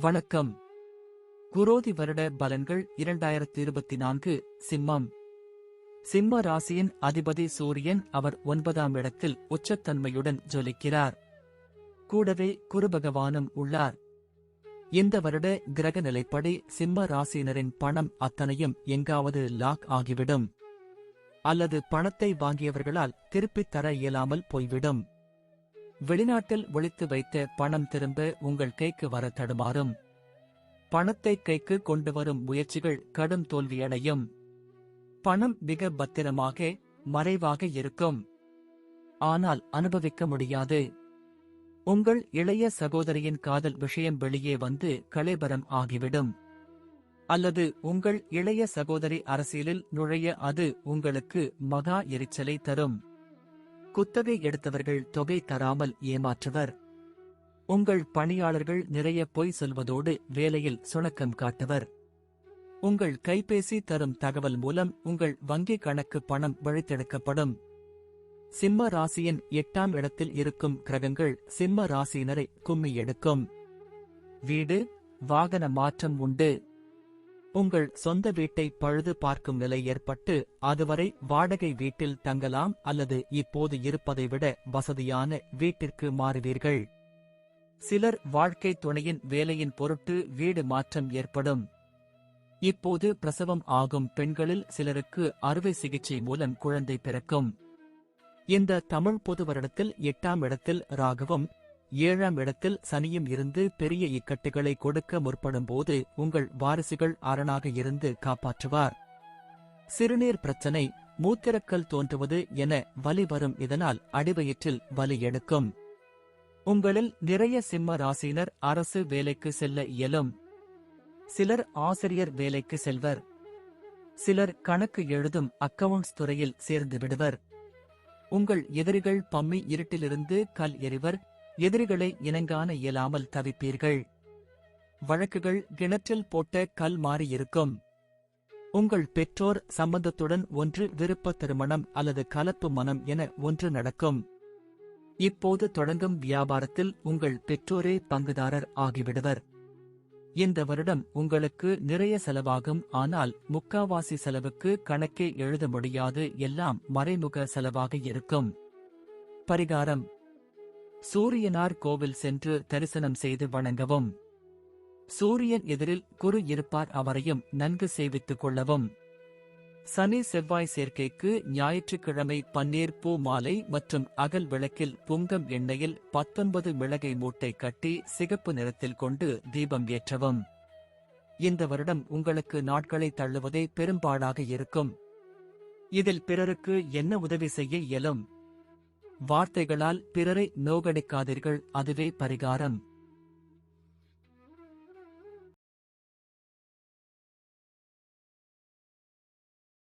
வணக்கம். குரோதி வருட பலன்கள் இரண்டாயிரத்தி இருபத்தி நான்கு சிம்மம். சிம்ம ராசியின் அதிபதி சூரியன் அவர் ஒன்பதாம் இடத்தில் உச்சத்தன்மையுடன் ஜொலிக்கிறார். கூடவே குருபகவானும் உள்ளார். இந்த வருட கிரக நிலைப்படி சிம்ம ராசியினரின் பணம் அத்தனையும் எங்காவது லாக் ஆகிவிடும். அல்லது பணத்தை வாங்கியவர்களால் திருப்பித் தர இயலாமல் போய்விடும். வெளிநாட்டில் ஒழித்து வைத்த பணம் திரும்ப உங்கள் கைக்கு வர தடுமாறும். பணத்தை கைக்கு கொண்டு வரும் முயற்சிகள் கடும் தோல்வியடையும். பணம் மிக பத்திரமாக மறைவாக இருக்கும். ஆனால் அனுபவிக்க முடியாது. உங்கள் இளைய சகோதரியின் காதல் விஷயம் வெளியே வந்து கலைபரம் ஆகிவிடும். அல்லது உங்கள் இளைய சகோதரி அரசியலில் நுழைய அது உங்களுக்கு மகா எரிச்சலை தரும். குத்தகை எடுத்தவர்கள் தொகை தராமல் ஏமாற்றுவர். உங்கள் பணியாளர்கள் நிறைய பொய் சொல்வதோடு வேலையில் சுணக்கம் காட்டுவர். உங்கள் கைபேசி தரும் தகவல் மூலம் உங்கள் வங்கி கணக்கு பணம் வழித்தெடுக்கப்படும். சிம்ம ராசியின் எட்டாம் இடத்தில் இருக்கும் கிரகங்கள் சிம்ம ராசியினரை கும்மி எடுக்கும். வீடு வாகன மாற்றம் உண்டு. உங்கள் சொந்த வீட்டை பழுது பார்க்கும் நிலை ஏற்பட்டு அதுவரை வாடகை வீட்டில் தங்கலாம் அல்லது இப்போது இருப்பதை விட வசதியான வீட்டிற்கு மாறுவீர்கள். சிலர் வாழ்க்கை துணையின் வேலையின் பொருட்டு வீடு மாற்றம் ஏற்படும். இப்போது பிரசவம் ஆகும் பெண்களில் சிலருக்கு அறுவை சிகிச்சை மூலம் குழந்தை பிறக்கும். இந்த தமிழ் பொது வருடத்தில் எட்டாம் இடத்தில் ராகவும் ஏழாம் இடத்தில் சனியும் இருந்து பெரிய இக்கட்டுகளை கொடுக்க முற்படும் போது உங்கள் வாரிசுகள் அரணாக இருந்து காப்பாற்றுவார். சிறுநீர் பிரச்சனை மூத்திரக்கல் தோன்றுவது என வலி வரும் இதனால் அடிவயிற்றில் வலி எடுக்கும். உங்களில் நிறைய சிம்ம ராசியினர் அரசு வேலைக்கு செல்ல இயலும். சிலர் ஆசிரியர் வேலைக்கு செல்வர். சிலர் கணக்கு எழுதும் அக்கவுண்ட்ஸ் துறையில் சேர்ந்து விடுவர். உங்கள் எதிரிகள் பம்மி இருட்டிலிருந்து கல் எறிவர். எதிரிகளை இனங்காண இயலாமல் தவிப்பீர்கள். வழக்குகள் கிணற்றில் போட்ட கல் மாறியிருக்கும். உங்கள் பெற்றோர் சம்பந்தத்துடன் ஒன்று விருப்ப திருமணம் அல்லது கலப்பு மனம் என ஒன்று நடக்கும். இப்போது தொடங்கும் வியாபாரத்தில் உங்கள் பெற்றோரே பங்குதாரர் ஆகிவிடுவர். இந்த வருடம் உங்களுக்கு நிறைய செலவாகும் ஆனால் முக்காவாசி செலவுக்கு கணக்கே எழுத முடியாது எல்லாம் மறைமுக செலவாக இருக்கும். பரிகாரம் சூரியனார் கோவில் சென்று தரிசனம் செய்து வணங்கவும். சூரியன் எதிரில் குரு இருப்பார் அவரையும் நன்கு சேவித்துக் கொள்ளவும். சனி செவ்வாய் சேர்க்கைக்கு ஞாயிற்றுக்கிழமை பன்னீர் பூ மாலை மற்றும் அகல் விளக்கில் புங்கம் எண்ணெயில் பத்தொன்பது மிளகை மூட்டை கட்டி சிகப்பு நிறத்தில் கொண்டு தீபம் ஏற்றவும். இந்த வருடம் உங்களுக்கு நாட்களை தள்ளுவதே பெரும்பாடாக இருக்கும். இதில் பிறருக்கு என்ன உதவி செய்ய இயலும்? வார்த்தைகளால் பிறரை நோகடிக்காதீர்கள். அதுவே பரிகாரம்.